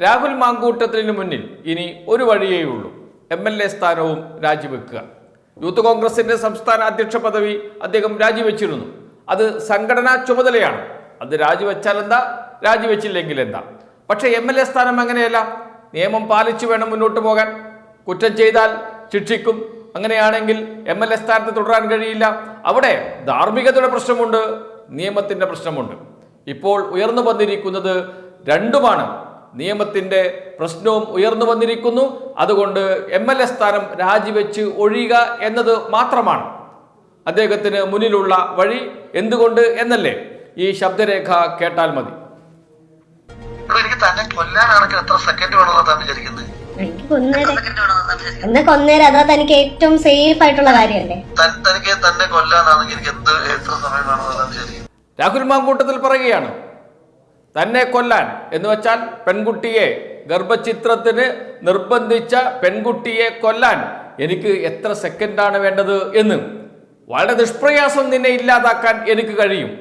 രാഹുൽ മാങ്കൂട്ടത്തിന് മുന്നിൽ ഇനി ഒരു വഴിയേ ഉള്ളൂ. എം എൽ എ സ്ഥാനവും രാജിവെക്കുക. യൂത്ത് കോൺഗ്രസിന്റെ സംസ്ഥാന അധ്യക്ഷ പദവി അദ്ദേഹം രാജിവെച്ചിരുന്നു. അത് സംഘടനാ ചുമതലയാണ്. അത് രാജിവെച്ചാൽ എന്താ? രാജിവെച്ചില്ലെങ്കിൽ എന്താ? പക്ഷേ എം എൽ എ സ്ഥാനം അങ്ങനെയല്ല. നിയമം പാലിച്ചു വേണം മുന്നോട്ട് പോകാൻ. കുറ്റം ചെയ്താൽ ശിക്ഷിക്കും. അങ്ങനെയാണെങ്കിൽ എം എൽ എ സ്ഥാനത്ത് തുടരാൻ കഴിയില്ല. അവിടെ ധാർമ്മികതയുടെ പ്രശ്നമുണ്ട് നിയമത്തിന്റെ പ്രശ്നമുണ്ട്. ഇപ്പോൾ ഉയർന്നു വന്നിരിക്കുന്നത് രണ്ടുമാണ്. നിയമത്തിന്റെ പ്രശ്നവും ഉയർന്നു വന്നിരിക്കുന്നു. അതുകൊണ്ട് എം എൽ എ സ്ഥാനം രാജിവെച്ച് ഒഴിയുക എന്നത് മാത്രമാണ് അദ്ദേഹത്തിന് മുന്നിലുള്ള വഴി എന്തുകൊണ്ട് എന്നല്ലേ? ഈ ശബ്ദരേഖ കേട്ടാൽ മതി. എനിക്ക് തന്നെ കൊല്ലാനാണെങ്കിൽ എത്ര സെക്കൻഡ് വേണമെന്ന് താൻ വിചാരിക്കുന്നത് എന്നാ കൊന്നേരം? അതാ തനിക്ക് ഏറ്റവും സേഫ് ആയിട്ടുള്ള കാര്യമല്ലേ? തനിക്ക് തന്നെ കൊല്ലാനാണെങ്കിൽ എനിക്ക് എന്ത് എത്ര സമയം വേണമെന്നാണ് വിചാരിക്കുന്നത് രാഹുൽ മാങ്കൂട്ടത്തിൽ പറയുകയാണ്. തന്നെ കൊല്ലാൻ എന്ന് വെച്ചാൽ പെൺകുട്ടിയെ ഗർഭചിത്രത്തിന് നിർബന്ധിച്ച പെൺകുട്ടിയെ കൊല്ലാൻ എനിക്ക് എത്ര സെക്കൻഡാണ് വേണ്ടത് എന്ന്. വളരെ നിഷ്പ്രയാസം നിന്നെ ഇല്ലാതാക്കാൻ എനിക്ക് കഴിയും.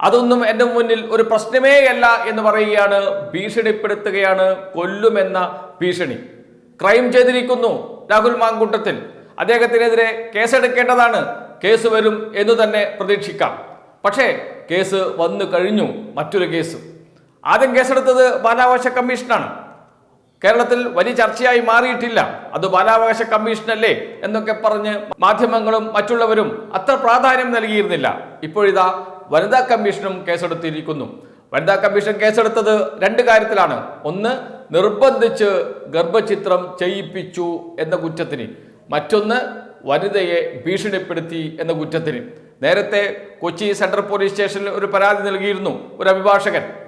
അതൊന്നും എന്റെ മുന്നിൽ ഒരു പ്രശ്നമേ അല്ല എന്ന് പറയുകയാണ് ഭീഷണിപ്പെടുത്തുകയാണ് കൊല്ലുമെന്ന ഭീഷണി. ക്രൈം ചെയ്തിരിക്കുന്നു രാഹുൽ മാങ്കൂട്ടത്തിൽ. അദ്ദേഹത്തിനെതിരെ കേസെടുക്കേണ്ടതാണ്. കേസ് വരും എന്ന് തന്നെ പ്രതീക്ഷിക്കാം. പക്ഷേ കേസ് വന്നു കഴിഞ്ഞു. മറ്റൊരു കേസ്. ആദ്യം കേസെടുത്തത് ബാലാവകാശ കമ്മീഷനാണ്. കേരളത്തിൽ വലിയ ചർച്ചയായി മാറിയിട്ടില്ല. അത് ബാലാവകാശ കമ്മീഷനല്ലേ എന്നൊക്കെ പറഞ്ഞ് മാധ്യമങ്ങളും മറ്റുള്ളവരും അത്ര പ്രാധാന്യം നൽകിയിരുന്നില്ല. ഇപ്പോഴിതാ വനിതാ കമ്മീഷനും കേസെടുത്തിരിക്കുന്നു. വനിതാ കമ്മീഷൻ കേസെടുത്തത് രണ്ട് കാര്യത്തിലാണ്. ഒന്ന് നിർബന്ധിച്ച് ഗർഭചിത്രം ചെയ്യിപ്പിച്ചു എന്ന കുറ്റത്തിന്. മറ്റൊന്ന് വനിതയെ ഭീഷണിപ്പെടുത്തി എന്ന കുറ്റത്തിന്. നേരത്തെ കൊച്ചി സെൻട്രൽ പോലീസ് സ്റ്റേഷനിൽ ഒരു പരാതി നൽകിയിരുന്നു ഒരു അഭിഭാഷകൻ.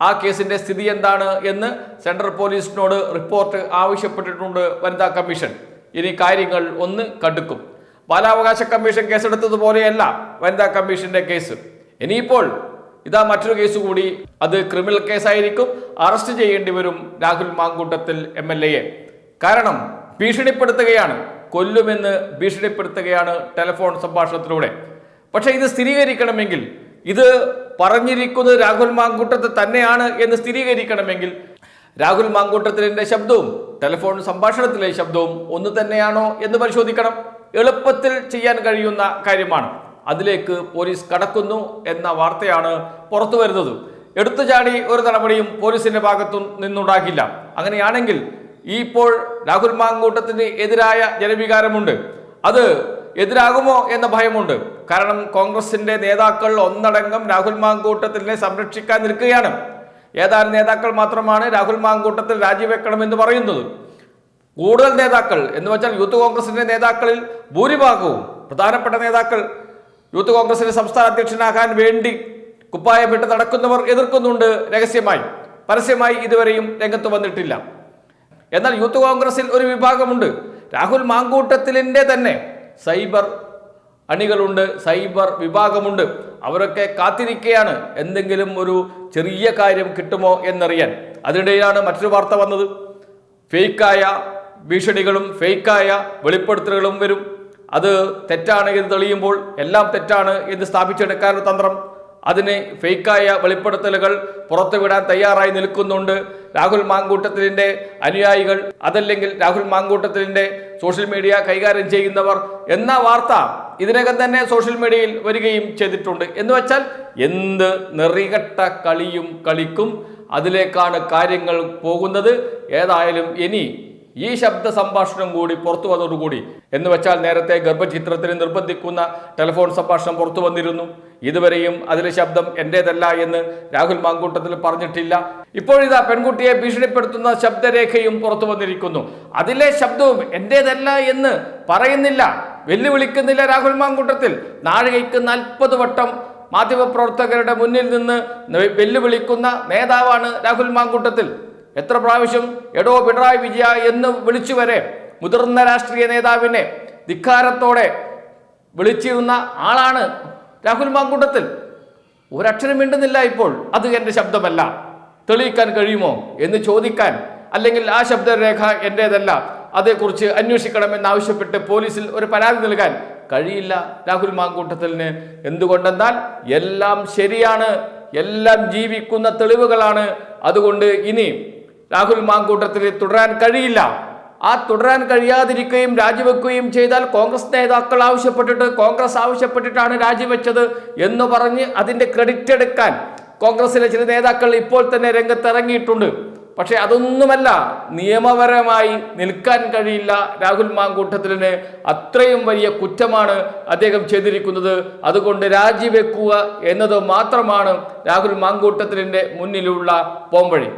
ആ കേസിന്റെ സ്ഥിതി എന്താണ് എന്ന് സെൻട്രൽ പോലീസിനോട് റിപ്പോർട്ട് ആവശ്യപ്പെട്ടിട്ടുണ്ട് വനിതാ കമ്മീഷൻ. ഇനി കാര്യങ്ങൾ ഒന്ന് കടുക്കും. ബാലാവകാശ കമ്മീഷൻ കേസെടുത്തതുപോലെയല്ല വനിതാ കമ്മീഷന്റെ കേസ്. ഇനിയിപ്പോൾ ഇതാ മറ്റൊരു കേസ് കൂടി. അത് ക്രിമിനൽ കേസായിരിക്കും. അറസ്റ്റ് ചെയ്യേണ്ടി വരും രാഹുൽ മാങ്കൂട്ടത്തിൽ എം എൽ എയെ. കാരണം ഭീഷണിപ്പെടുത്തുകയാണ്. കൊല്ലുമെന്ന് ഭീഷണിപ്പെടുത്തുകയാണ് ടെലിഫോൺ സംഭാഷണത്തിലൂടെ. പക്ഷേ ഇത് സ്ഥിരീകരിക്കണമെങ്കിൽ ഇത് പറഞ്ഞിരിക്കുന്നത് രാഹുൽ മാങ്കൂട്ടത്ത് തന്നെയാണ് എന്ന് സ്ഥിരീകരിക്കണമെങ്കിൽ രാഹുൽ മാങ്കൂട്ടത്തിലിന്റെ ശബ്ദവും ടെലിഫോൺ സംഭാഷണത്തിലെ ശബ്ദവും ഒന്ന് തന്നെയാണോ എന്ന് പരിശോധിക്കണം. എളുപ്പത്തിൽ ചെയ്യാൻ കഴിയുന്ന കാര്യമാണ്. അതിലേക്ക് പോലീസ് കടക്കുന്നു എന്ന വാർത്തയാണ് പുറത്തു വരുന്നത്. എടുത്തു ചാടി ഒരു നടപടിയും പോലീസിന്റെ ഭാഗത്തു നിന്നുണ്ടാകില്ല. അങ്ങനെയാണെങ്കിൽ ഇപ്പോൾ രാഹുൽ മാങ്കൂട്ടത്തിന് എതിരായ ജനവികാരമുണ്ട്. അത് എതിരാകുമോ എന്ന ഭയമുണ്ട്. കാരണം കോൺഗ്രസിന്റെ നേതാക്കൾ ഒന്നടങ്കം രാഹുൽ മാങ്കൂട്ടത്തിനെ സംരക്ഷിക്കാൻ നിൽക്കുകയാണ്. ഏതാനും നേതാക്കൾ മാത്രമാണ് രാഹുൽ മാങ്കൂട്ടത്തിൽ രാജിവെക്കണമെന്ന് പറയുന്നത്. കൂടുതൽ നേതാക്കൾ എന്ന് വെച്ചാൽ യൂത്ത് കോൺഗ്രസിന്റെ നേതാക്കളിൽ ഭൂരിഭാഗവും പ്രധാനപ്പെട്ട നേതാക്കൾ യൂത്ത് കോൺഗ്രസിന്റെ സംസ്ഥാന അധ്യക്ഷനാകാൻ വേണ്ടി കുപ്പായമിട്ട് നടക്കുന്നവർ എതിർക്കുന്നുണ്ട് രഹസ്യമായി. പരസ്യമായി ഇതുവരെയും രംഗത്ത് വന്നിട്ടില്ല. എന്നാൽ യൂത്ത് കോൺഗ്രസിൽ ഒരു വിഭാഗമുണ്ട്. രാഹുൽ മാങ്കൂട്ടത്തിലിന്റെ തന്നെ സൈബർ അണികളുണ്ട് സൈബർ വിഭാഗമുണ്ട്. അവരൊക്കെ കാത്തിരിക്കുകയാണ് എന്തെങ്കിലും ഒരു ചെറിയ കാര്യം കിട്ടുമോ എന്നറിയാൻ. അതിനിടെയാണ് മറ്റൊരു വാർത്ത വന്നത്. ഫേക്കായ ഭീഷണികളും ഫേക്കായ വെളിപ്പെടുത്തലുകളും വരും. അത് തെറ്റാണ് എന്ന് തെളിയുമ്പോൾ എല്ലാം തെറ്റാണ് എന്ന് സ്ഥാപിച്ചെടുക്കാനുള്ള തന്ത്രം അതിന് ഫേക്കായ വെളിപ്പെടുത്തലുകൾ പുറത്തുവിടാൻ തയ്യാറായി നിൽക്കുന്നുണ്ട് രാഹുൽ മാങ്കൂട്ടത്തിലിന്റെ അനുയായികൾ. അതല്ലെങ്കിൽ രാഹുൽ മാങ്കൂട്ടത്തിലിന്റെ സോഷ്യൽ മീഡിയ കൈകാര്യം ചെയ്യുന്നവർ. എന്ന വാർത്ത ഇതിനകം തന്നെ സോഷ്യൽ മീഡിയയിൽ വരികയും ചെയ്തിട്ടുണ്ട്. എന്ന് വെച്ചാൽ എന്ത് നെറികെട്ട കളിയും കളിക്കും അതിലേക്കാണ് കാര്യങ്ങൾ പോകുന്നത്. ഏതായാലും ഇനി ഈ ശബ്ദ സംഭാഷണം കൂടി പുറത്തു വന്നതോടുകൂടി എന്ന് വെച്ചാൽ നേരത്തെ ഗർഭചിത്രത്തിന് നിർബന്ധിക്കുന്ന ടെലിഫോൺ സംഭാഷണം പുറത്തു വന്നിരുന്നു. ഇതുവരെയും അതിലെ ശബ്ദം എന്റേതല്ല എന്ന് രാഹുൽ മാങ്കൂട്ടത്തിൽ പറഞ്ഞിട്ടില്ല. ഇപ്പോഴിതാ പെൺകുട്ടിയെ ഭീഷണിപ്പെടുത്തുന്ന ശബ്ദരേഖയും പുറത്തു വന്നിരിക്കുന്നു. അതിലെ ശബ്ദവും എന്റേതല്ല എന്ന് പറയുന്നില്ല. വെല്ലുവിളിക്കുന്നില്ല രാഹുൽ മാങ്കൂട്ടത്തിൽ. നാഴികയ്ക്ക് നാൽപ്പത് വട്ടം മാധ്യമപ്രവർത്തകരുടെ മുന്നിൽ നിന്ന് വെല്ലുവിളിക്കുന്ന നേതാവാണ് രാഹുൽ മാങ്കൂട്ടത്തിൽ. എത്ര പ്രാവശ്യം എടോ പിണറായി വിജയ എന്ന് വിളിച്ചു വരെ മുതിർന്ന രാഷ്ട്രീയ നേതാവിനെ ധിക്കാരത്തോടെ വിളിച്ചിരുന്ന ആളാണ് രാഹുൽ മാങ്കൂട്ടത്തിൽ. ഒരക്ഷരം മിണ്ടുന്നില്ല ഇപ്പോൾ. അത് എന്റെ ശബ്ദമല്ല. തെളിയിക്കാൻ കഴിയുമോ എന്ന് ചോദിക്കാൻ അല്ലെങ്കിൽ ആ ശബ്ദരേഖ എന്റേതല്ല അതേക്കുറിച്ച് അന്വേഷിക്കണമെന്നാവശ്യപ്പെട്ട് പോലീസിൽ ഒരു പരാതി നൽകാൻ കഴിയില്ല രാഹുൽ മാങ്കൂട്ടത്തിന് എന്തുകൊണ്ടെന്നാൽ എല്ലാം ശരിയാണ് എല്ലാം ജീവിക്കുന്ന തെളിവുകളാണ്. അതുകൊണ്ട് ഇനി രാഹുൽ മാങ്കൂട്ടത്തിൽ തുടരാൻ കഴിയില്ല. ആ തുടരാൻ കഴിയാതിരിക്കുകയും രാജിവെക്കുകയും ചെയ്താൽ കോൺഗ്രസ് നേതാക്കൾ ആവശ്യപ്പെട്ടിട്ട് കോൺഗ്രസ് ആവശ്യപ്പെട്ടിട്ടാണ് രാജിവെച്ചത് എന്ന് പറഞ്ഞ് അതിന്റെ ക്രെഡിറ്റ് എടുക്കാൻ കോൺഗ്രസിലെ ചില നേതാക്കൾ ഇപ്പോൾ തന്നെ രംഗത്തിറങ്ങിയിട്ടുണ്ട്. പക്ഷെ അതൊന്നുമല്ല. നിയമപരമായി നിൽക്കാൻ കഴിയില്ല. രാഹുൽ മാങ്കൂട്ടത്തിലിന് അത്രയും വലിയ കുറ്റമാണ് അദ്ദേഹം ചെയ്തിരിക്കുന്നത്. അതുകൊണ്ട് രാജിവെക്കുക എന്നത് മാത്രമാണ് രാഹുൽ മാങ്കൂട്ടത്തിലിന്റെ മുന്നിലുള്ള പോംവഴി.